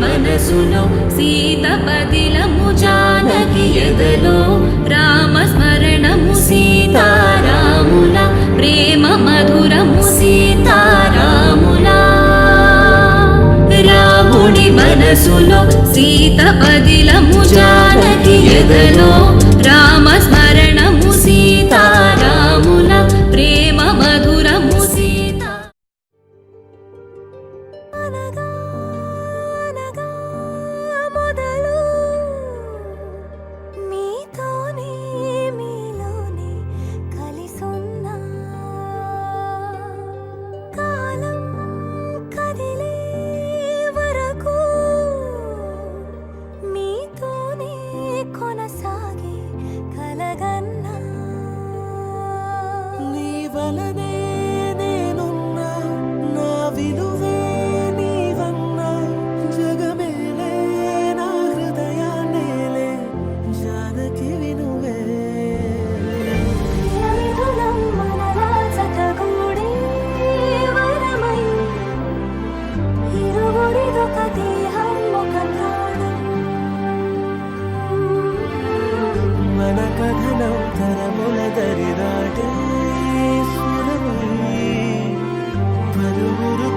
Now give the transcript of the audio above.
మనసులో సీత పదిలము జానకి ఎదలో మనసులో సీత పదిలము జానకి ఎదలో రా Whether do.